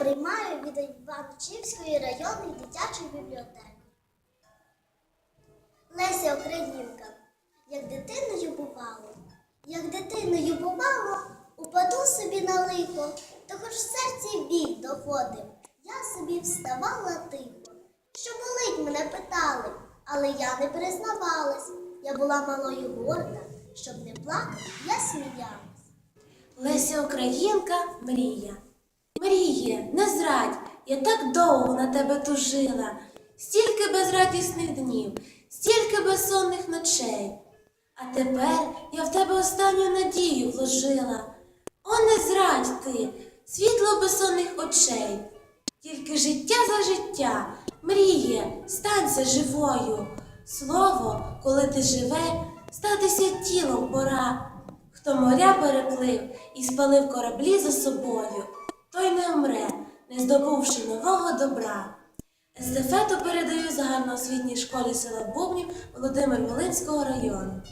Приймаю від Іванчівської районної дитячої бібліотеки. Леся Українка, як дитиною бувало, як дитиною бувало, упаду собі на лихо, то хоч в серці біль доходив, я собі вставала тихо. Що болить, мене питали, але я не признавалась. Я була малою горда, щоб не плакати, я сміялась. Леся Українка мрія. Мріє, не зрадь, я так довго на тебе тужила, стільки безрадісних днів, стільки безсонних ночей. А тепер я в тебе останню надію вложила. О, не зрадь ти, світло безсонних очей. Тільки життя за життя, мріє, станься живою. Слово, коли ти живе, статися тілом пора. Хто моря переплив і спалив кораблі за собою, здобувши нового добра. Естафету передаю загальноосвітній школі села Бубнів Володимир Волинського району.